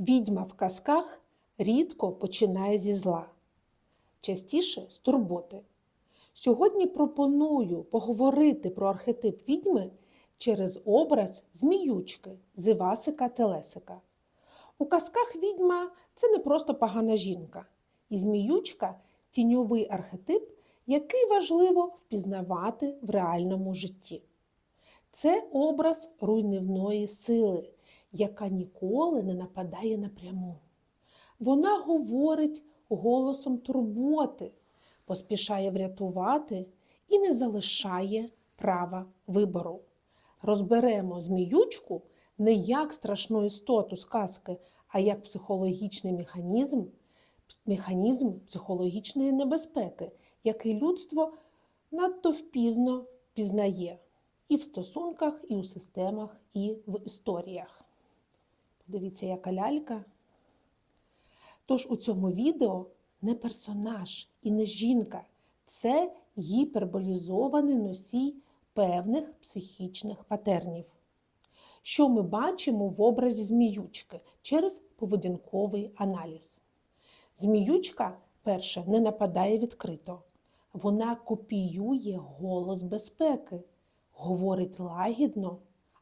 Відьма в казках рідко починає зі зла, частіше з турботи. Сьогодні пропоную поговорити про архетип відьми через образ зміючки з Телесика. У казках відьма це не просто погана жінка, і зміючка тіньовий архетип, який важливо впізнавати в реальному житті. Це образ руйнівної сили, яка ніколи не нападає напряму. Вона говорить голосом турботи, поспішає врятувати і не залишає права вибору. Розберемо зміючку не як страшну істоту сказки, а як психологічний механізм, механізм психологічної небезпеки, який людство надто впізно пізнає і в стосунках, і у системах, і в історіях. Подивіться, яка лялька. Тож у цьому відео не персонаж і не жінка, це гіперболізований носій певних психічних патернів. Що ми бачимо в образі зміючки через поведінковий аналіз? Зміючка, перше, не нападає відкрито. Вона копіює голос безпеки, говорить лагідно,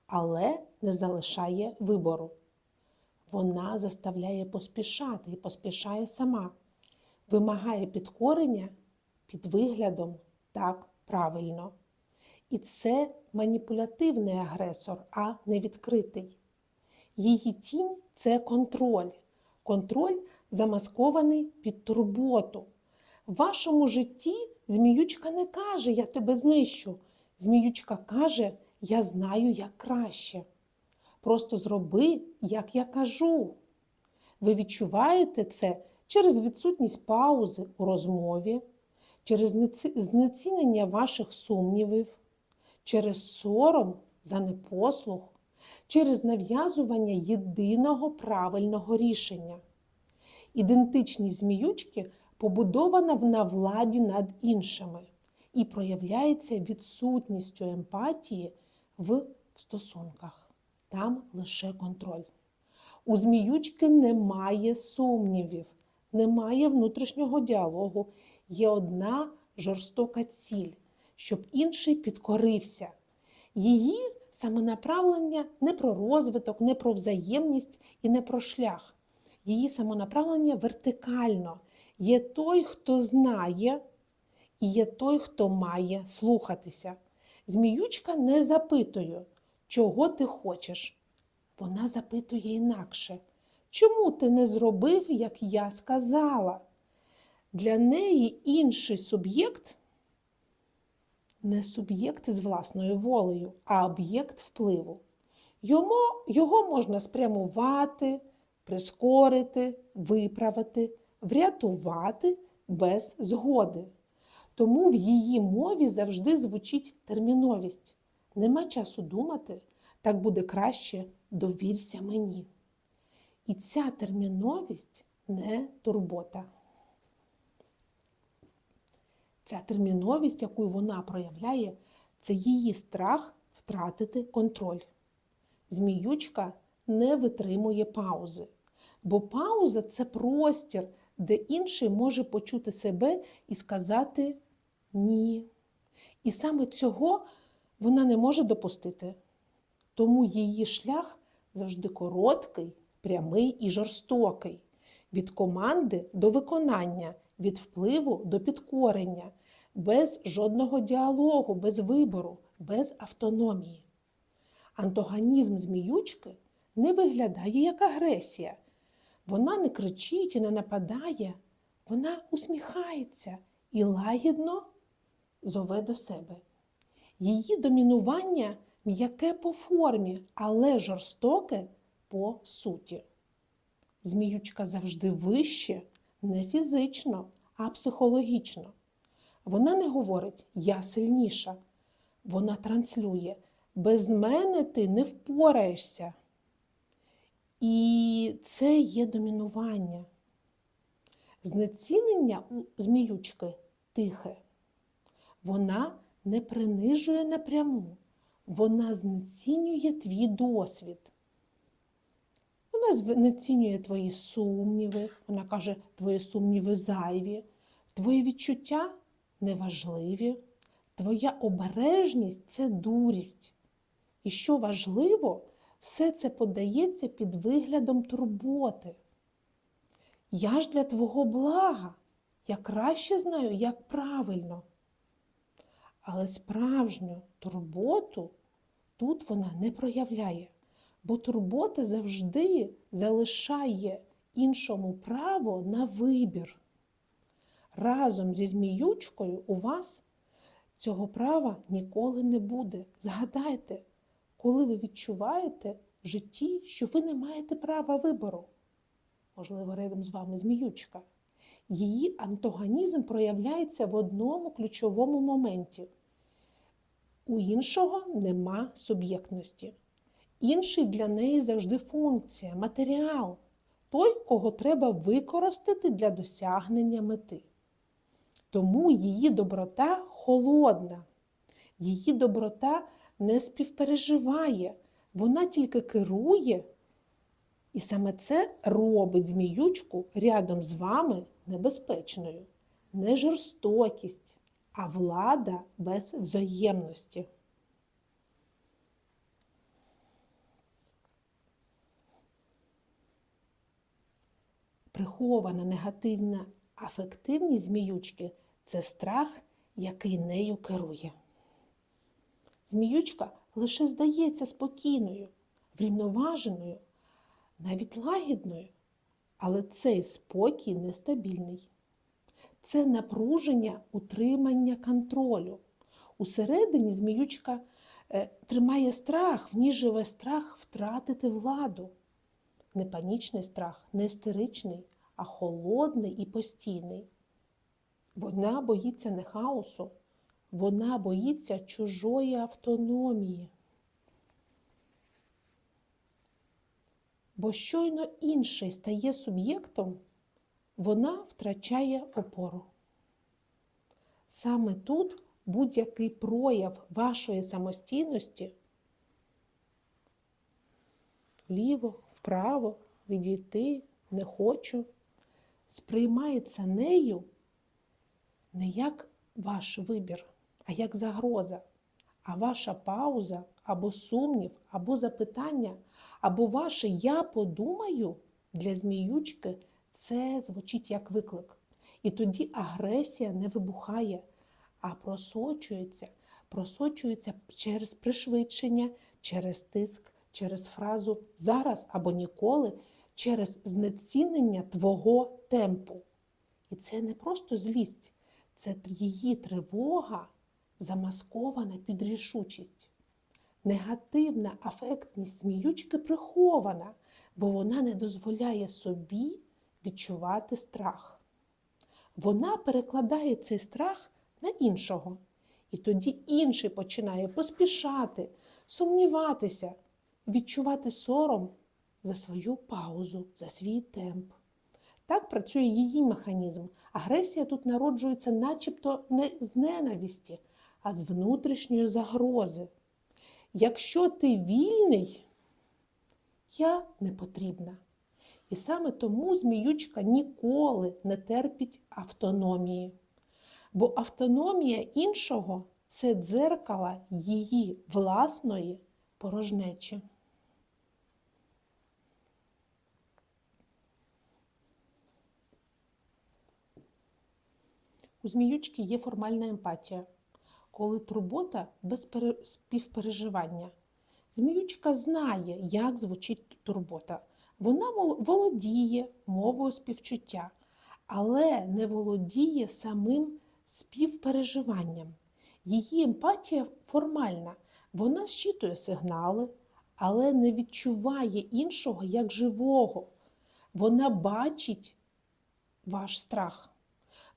але не залишає вибору. Вона заставляє поспішати і поспішає сама, вимагає підкорення під виглядом так правильно. І це маніпулятивний агресор, а не відкритий. Її тінь це контроль. Контроль замаскований під турботу. В вашому житті зміючка не каже Я тебе знищу. Зміючка каже, я знаю, як краще. Просто зроби, як я кажу. Ви відчуваєте це через відсутність паузи у розмові, через знецінення ваших сумнівів, через сором за непослух, через нав'язування єдиного правильного рішення. Ідентичність зміючки побудована на владі над іншими і проявляється відсутністю емпатії в стосунках. Там лише контроль. У зміючки немає сумнівів, немає внутрішнього діалогу. Є одна жорстока ціль, щоб інший підкорився. Її самонаправлення не про розвиток, не про взаємність і не про шлях. Її самонаправлення вертикально. Є той, хто знає, і є той, хто має слухатися. Зміючка не запитує, чого ти хочеш. Вона запитує інакше. Чому ти не зробив, як я сказала? Для неї інший суб'єкт не суб'єкт з власною волею, а об'єкт впливу. Йому, Його можна спрямувати, прискорити, виправити, врятувати без згоди. Тому в її мові завжди звучить терміновість. Нема часу думати, так буде краще, довірся мені. І ця терміновість не турбота. Ця терміновість, яку вона проявляє, це її страх втратити контроль. Зміючка не витримує паузи, бо пауза це простір, де інший може почути себе і сказати ні. І саме цього вона не може допустити. Тому її шлях завжди короткий, прямий і жорстокий, від команди до виконання, від впливу до підкорення, без жодного діалогу, без вибору, без автономії. Антагонізм зміючки не виглядає як агресія. Вона не кричить і не нападає, вона усміхається і лагідно зове до себе. Її домінування м'яке по формі, але жорстоке по суті. Зміючка завжди вище, не фізично, а психологічно. Вона не говорить Я сильніша. Вона транслює без мене ти не впораєшся. І це є домінування. Знецінення у зміючки тихе. Вона не принижує напряму, вона знецінює твій досвід. Вона знецінює твої сумніви, вона каже, твої сумніви зайві, твої відчуття неважливі, твоя обережність це дурість. І що важливо, все це подається під виглядом турботи. Я ж для твого блага, я краще знаю, як правильно. Але справжню турботу тут вона не проявляє, бо турбота завжди залишає іншому право на вибір. Разом зі зміючкою у вас цього права ніколи не буде. Згадайте, коли ви відчуваєте в житті, що ви не маєте права вибору. Можливо, рядом з вами зміючка. Її антагонізм проявляється в одному ключовому моменті. У іншого нема суб'єктності. Інший для неї завжди функція, матеріал, той, кого треба використати для досягнення мети. Тому її доброта холодна, її доброта не співпереживає, вона тільки керує. І саме це робить зміючку рядом з вами небезпечною. Не жорстокість, а влада без взаємності. Прихована негативна афективність зміючки це страх, який нею керує. Зміючка лише здається спокійною, врівноваженою, навіть лагідною, але цей спокій нестабільний. Це напруження утримання контролю. Усередині зміючка е, тримає страх, в ній живе страх втратити владу. Не панічний страх, не істеричний, а холодний і постійний. Вона боїться не хаосу, вона боїться чужої автономії. Бо щойно інший стає суб'єктом, вона втрачає опору. Саме тут будь-який прояв вашої самостійності вліво, вправо, відійти, не хочу, сприймається нею не як ваш вибір, а як загроза. А ваша пауза або сумнів, або запитання, або ваше Я подумаю для зміючки це звучить як виклик. І тоді агресія не вибухає, а просочується, просочується через пришвидшення, через тиск, через фразу зараз або ніколи, через знецінення твого темпу. І це не просто злість, це її тривога замаскована під рішучість. Негативна афектність сміючки прихована, бо вона не дозволяє собі відчувати страх. Вона перекладає цей страх на іншого. І тоді інший починає поспішати, сумніватися, відчувати сором за свою паузу, за свій темп. Так працює її механізм. Агресія тут народжується начебто не з ненависті, а з внутрішньої загрози. Якщо ти вільний, я не потрібна. І саме тому зміючка ніколи не терпить автономії. Бо автономія іншого це дзеркало її власної порожнечі. У зміючки є формальна емпатія, коли турбота без пере- співпереживання. Зміючка знає, як звучить турбота. Вона володіє мовою співчуття, але не володіє самим співпереживанням. Її емпатія формальна, вона щитує сигнали, але не відчуває іншого як живого. Вона бачить ваш страх.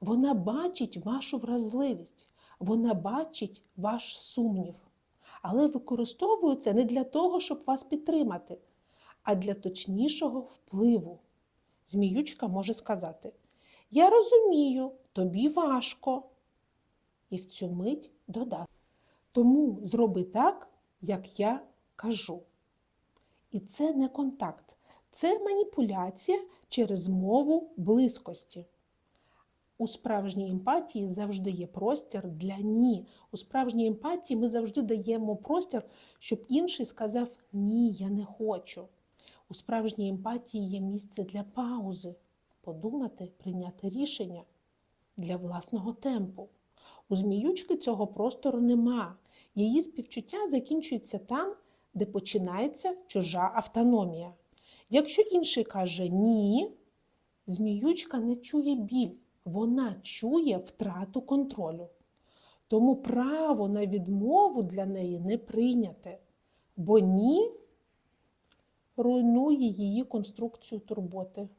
Вона бачить вашу вразливість, вона бачить ваш сумнів, але використовує це не для того, щоб вас підтримати, а для точнішого впливу. Зміючка може сказати: Я розумію, тобі важко. І в цю мить додати. Тому зроби так, як я кажу. І це не контакт, Це маніпуляція через мову близькості. У справжній емпатії завжди є простір для ні. У справжній емпатії ми завжди даємо простір, щоб інший сказав ні, я не хочу. У справжній емпатії є місце для паузи, подумати, прийняти рішення для власного темпу. У зміючки цього простору нема. Її співчуття закінчується там, де починається чужа автономія. Якщо інший каже ні, зміючка не чує біль, вона чує втрату контролю. Тому право на відмову для неї не прийняте, бо ні руйнує її конструкцію турботи.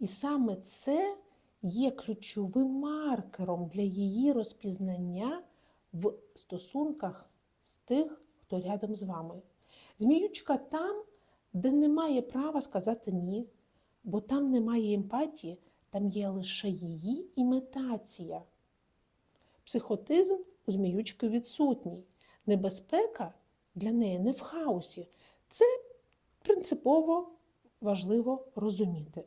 І саме це є ключовим маркером для її розпізнання в стосунках з тих, хто рядом з вами. Зміючка там, де немає права сказати ні, бо там немає емпатії, там є лише її імітація. Психотизм у зміючки відсутній. Небезпека для неї не в хаосі. Це принципово важливо розуміти.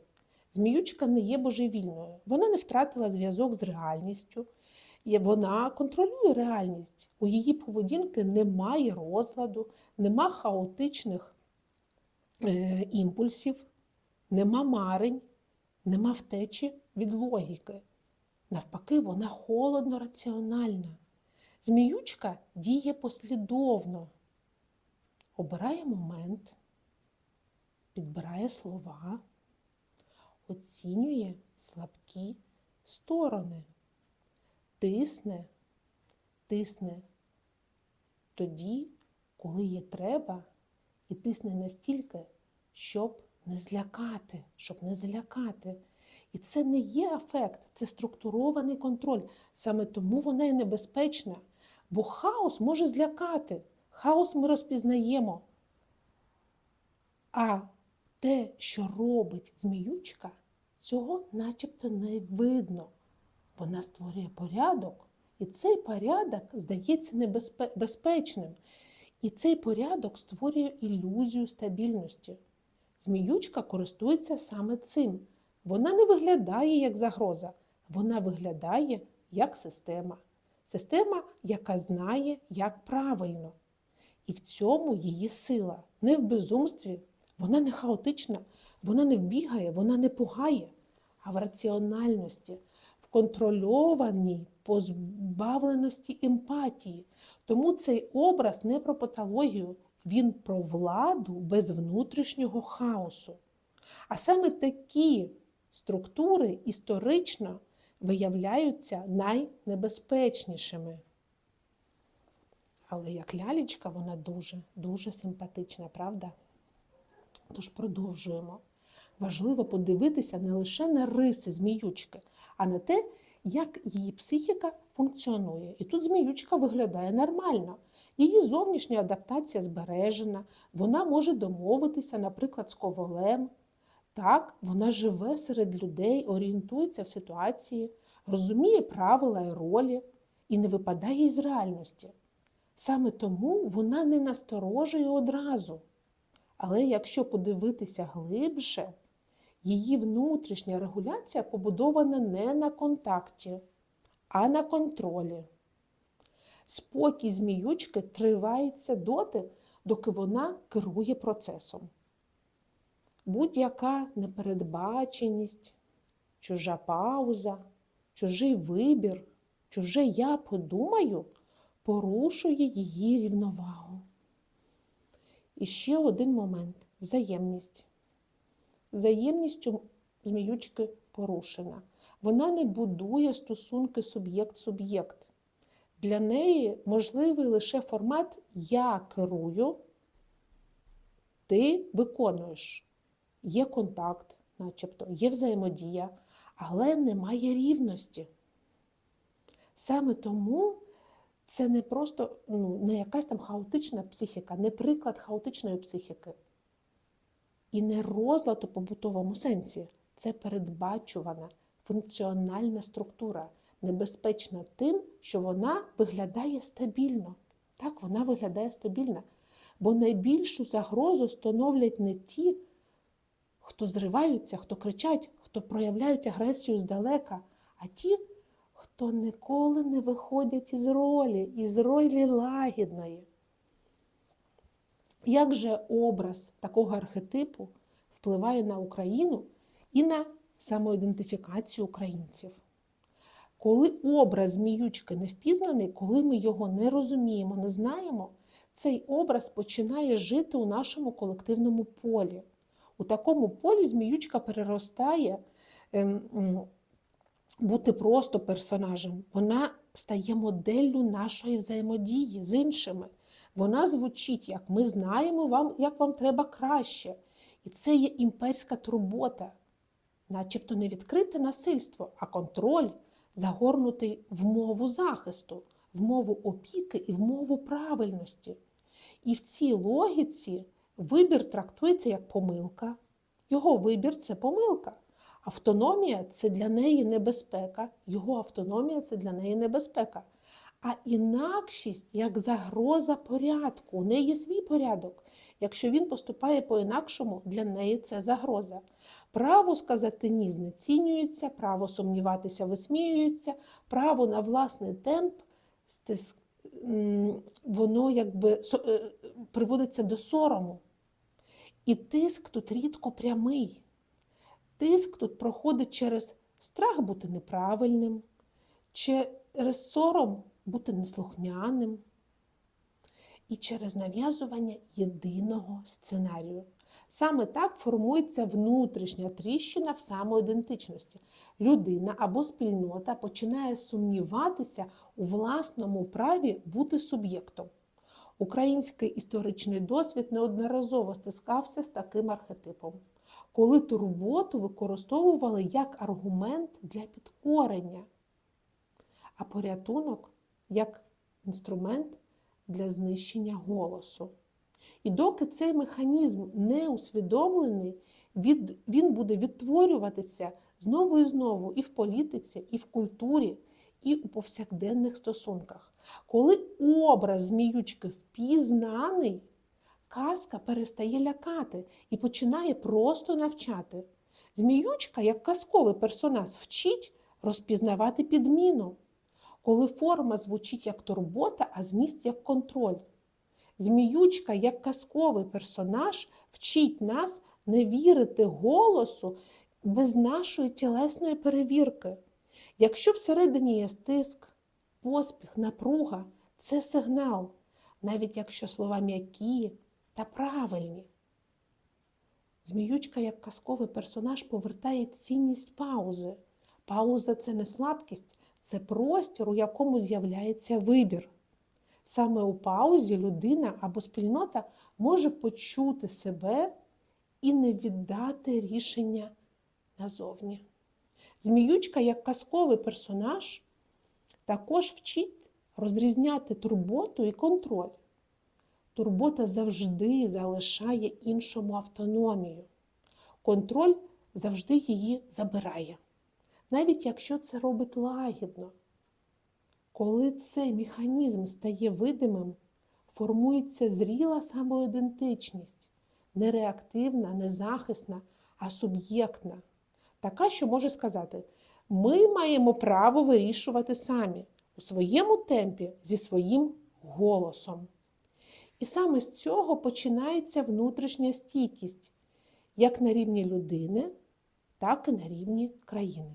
Зміючка не є божевільною, вона не втратила зв'язок з реальністю, вона контролює реальність. У її поведінки немає розладу, нема хаотичних е, імпульсів, нема марень, нема втечі від логіки. Навпаки, вона холодно раціональна. Зміючка діє послідовно, обирає момент, підбирає слова, оцінює слабкі сторони, тисне, тисне тоді, коли є треба, і тисне настільки, щоб не злякати, щоб не залякати. І це не є афект, це структурований контроль. Саме тому вона і небезпечна. Бо хаос може злякати. Хаос ми розпізнаємо. А те, що робить зміючка, цього начебто не видно. Вона створює порядок, і цей порядок здається небезпечним. І цей порядок створює ілюзію стабільності. Зміючка користується саме цим. Вона не виглядає як загроза, вона виглядає як система. Система, яка знає, як правильно. І в цьому її сила. Не в безумстві, вона не хаотична, вона не бігає, вона не пугає, а в раціональності, в контрольованій позбавленості емпатії. Тому цей образ не про патологію, він про владу без внутрішнього хаосу. А саме такі структури історично виявляються найнебезпечнішими. Але як лялечка, вона дуже, дуже симпатична, правда? Тож продовжуємо. Важливо подивитися не лише на риси зміючки, а на те, як її психіка функціонує. І тут зміючка виглядає нормально. Її зовнішня адаптація збережена, вона може домовитися, наприклад, з ковалем. Так, вона живе серед людей, орієнтується в ситуації, розуміє правила і ролі і не випадає із реальності. Саме тому вона не насторожує одразу. Але якщо подивитися глибше, її внутрішня регуляція побудована не на контакті, а на контролі. Спокій зміючки тривається доти, доки вона керує процесом. Будь-яка непередбаченість, чужа пауза, чужий вибір, чуже я подумаю порушує її рівновагу. І ще один момент взаємність. Взаємністю зміючки порушена. Вона не будує стосунки суб'єкт-суб'єкт. Для неї можливий лише формат Я керую, ти виконуєш. Є контакт, начебто, є взаємодія, але немає рівності. Саме тому це не просто ну, не якась там хаотична психіка, не приклад хаотичної психіки. І не розлад у побутовому сенсі. Це передбачувана функціональна структура, небезпечна тим, що вона виглядає стабільно. Так, вона виглядає стабільно. Бо найбільшу загрозу становлять не ті, хто зриваються, хто кричать, хто проявляють агресію здалека, а ті, хто ніколи не виходять із ролі, із ролі лагідної. Як же образ такого архетипу впливає на Україну і на самоідентифікацію українців? Коли образ зміючки не впізнаний, коли ми його не розуміємо, не знаємо, цей образ починає жити у нашому колективному полі. У такому полі зміючка переростає ем, бути просто персонажем. Вона стає моделлю нашої взаємодії з іншими. Вона звучить, як ми знаємо, вам, як вам треба краще. І це є імперська турбота, начебто не відкрите насильство, а контроль, загорнутий в мову захисту, в мову опіки і в мову правильності. І в цій логіці вибір трактується як помилка. Його вибір це помилка. Автономія це для неї небезпека, його автономія це для неї небезпека. А інакшість як загроза порядку. У неї є свій порядок. Якщо він поступає по-інакшому, для неї це загроза. Право сказати ні знецінюється, право сумніватися висміюється, право на власний темп воно якби е, приводиться до сорому. І тиск тут рідко прямий. Тиск тут проходить через страх бути неправильним, через сором бути неслухняним і через нав'язування єдиного сценарію. Саме так формується внутрішня тріщина в самоідентичності. Людина або спільнота починає сумніватися у власному праві бути суб'єктом. Український історичний досвід неодноразово стискався з таким архетипом, коли турботу використовували як аргумент для підкорення, а порятунок як інструмент для знищення голосу. І доки цей механізм не усвідомлений, від, він буде відтворюватися знову і знову і в політиці, і в культурі, і у повсякденних стосунках. Коли образ зміючки впізнаний, казка перестає лякати і починає просто навчати. Зміючка, як казковий персонаж, вчить розпізнавати підміну, коли форма звучить як турбота, а зміст як контроль. Зміючка, як казковий персонаж, вчить нас не вірити голосу без нашої тілесної перевірки. Якщо всередині є стиск, поспіх, напруга це сигнал, навіть якщо слова м'які та правильні. Зміючка, як казковий персонаж, повертає цінність паузи. Пауза це не слабкість, це простір, у якому з'являється вибір. Саме у паузі людина або спільнота може почути себе і не віддати рішення назовні. Зміючка, як казковий персонаж, також вчить розрізняти турботу і контроль. Турбота завжди залишає іншому автономію. Контроль завжди її забирає, навіть якщо це робить лагідно. Коли цей механізм стає видимим, формується зріла самоідентичність, не реактивна, не а суб'єктна. Така, що може сказати, ми маємо право вирішувати самі у своєму темпі зі своїм голосом. І саме з цього починається внутрішня стійкість як на рівні людини, так і на рівні країни.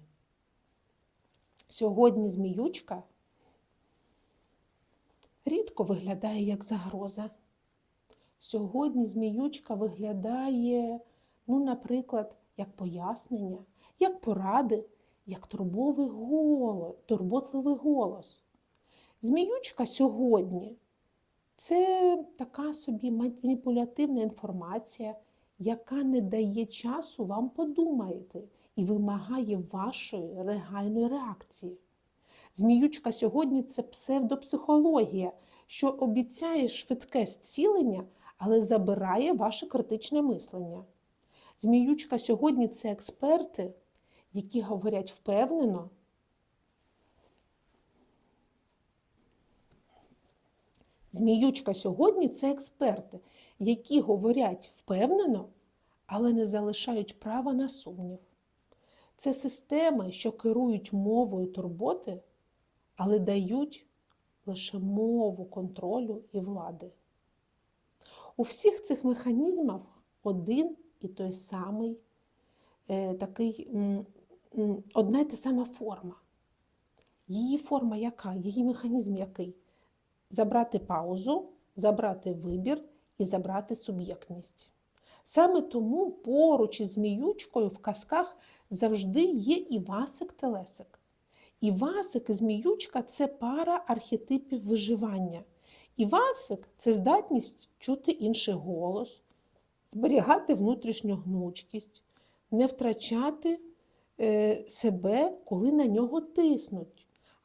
Сьогодні зміючка рідко виглядає як загроза. Сьогодні зміючка виглядає, ну, наприклад, як пояснення, як поради, як турбовий голос, турботливий голос. Зміючка сьогодні це така собі маніпулятивна інформація, яка не дає часу вам подумати і вимагає вашої регальної реакції. Зміючка сьогодні це псевдопсихологія, що обіцяє швидке зцілення, але забирає ваше критичне мислення. Зміючка сьогодні це експерти, які говорять впевнено. Зміючка сьогодні це експерти, які говорять впевнено, але не залишають права на сумнів. Це системи, що керують мовою турботи, але дають лише мову контролю і влади. У всіх цих механізмах один і той самий е, такий, м, м, одна й та сама форма. Її форма яка? Її механізм який? Забрати паузу, забрати вибір і забрати суб'єктність. Саме тому поруч із зміючкою в казках завжди є Івасик Телесик. Івасик і зміючка це пара архетипів виживання. Івасик це здатність чути інший голос, зберігати внутрішню гнучкість, не втрачати е, себе, коли на нього тиснуть.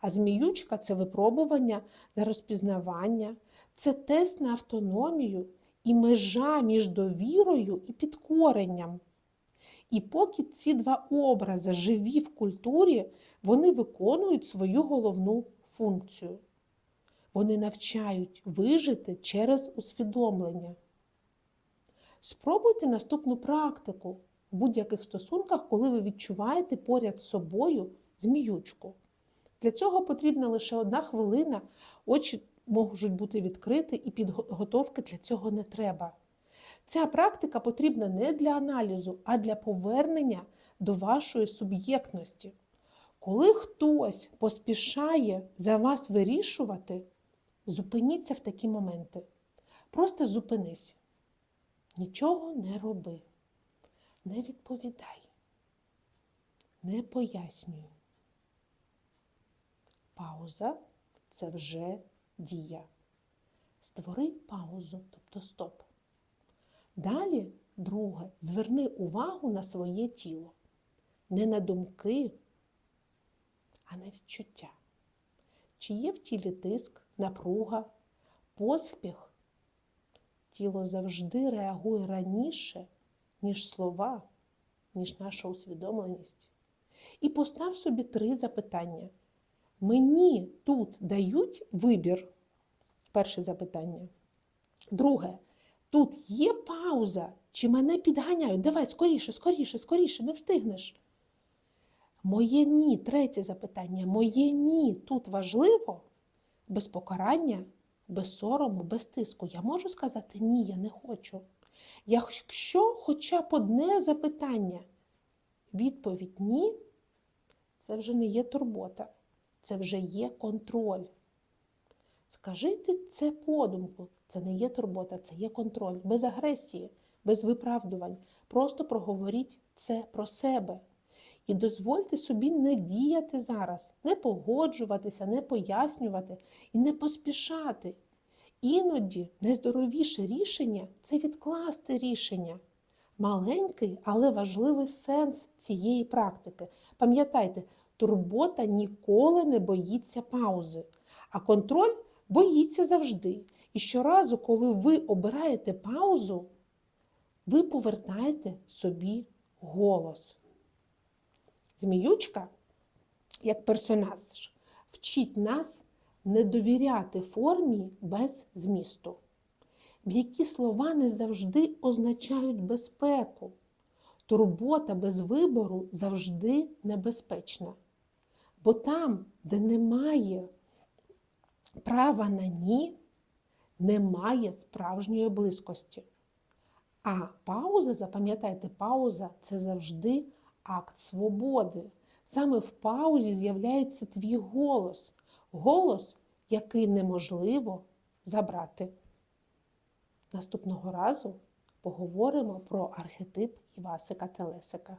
А зміючка це випробування на розпізнавання, це тест на автономію і межа між довірою і підкоренням. І поки ці два образи живі в культурі, вони виконують свою головну функцію. Вони навчають вижити через усвідомлення. Спробуйте наступну практику в будь-яких стосунках, коли ви відчуваєте поряд з собою зміючку. Для цього потрібна лише одна хвилина, очі можуть бути відкриті, і підготовки для цього не треба. Ця практика потрібна не для аналізу, а для повернення до вашої суб'єктності. Коли хтось поспішає за вас вирішувати, зупиніться в такі моменти. Просто зупинись. Нічого не роби, не відповідай, не пояснюй. Пауза це вже дія. Створи паузу, тобто стоп. Далі, друге, зверни увагу на своє тіло. Не на думки, а на відчуття. Чи є в тілі тиск, напруга, поспіх? Тіло завжди реагує раніше, ніж слова, ніж наша усвідомленість. І постав собі три запитання. Мені тут дають вибір. Перше запитання. Друге, тут є пауза, чи мене підганяють? Давай скоріше, скоріше, скоріше, не встигнеш. Моє ні, третє запитання. Моє ні тут важливо, без покарання, без сорому, без тиску. Я можу сказати ні, я не хочу. Якщо хоча б одне запитання, відповідь ні, це вже не є турбота, це вже є контроль. Скажіть це подумку, це не є турбота, це є контроль, без агресії, без виправдувань. Просто проговоріть це про себе. І дозвольте собі не діяти зараз, не погоджуватися, не пояснювати і не поспішати. Іноді найздоровіше рішення це відкласти рішення. Маленький, але важливий сенс цієї практики. Пам'ятайте, турбота ніколи не боїться паузи, а контроль боїться завжди. І щоразу, коли ви обираєте паузу, ви повертаєте собі голос. Зміючка, як персонаж, вчить нас не довіряти формі без змісту, в які слова не завжди означають безпеку. Турбота без вибору завжди небезпечна. Бо там, де немає права на ні, немає справжньої близькості. А пауза, запам'ятайте, пауза це завжди акт свободи. Саме в паузі з'являється твій голос, голос, який неможливо забрати. Наступного разу поговоримо про архетип Івасика Телесика.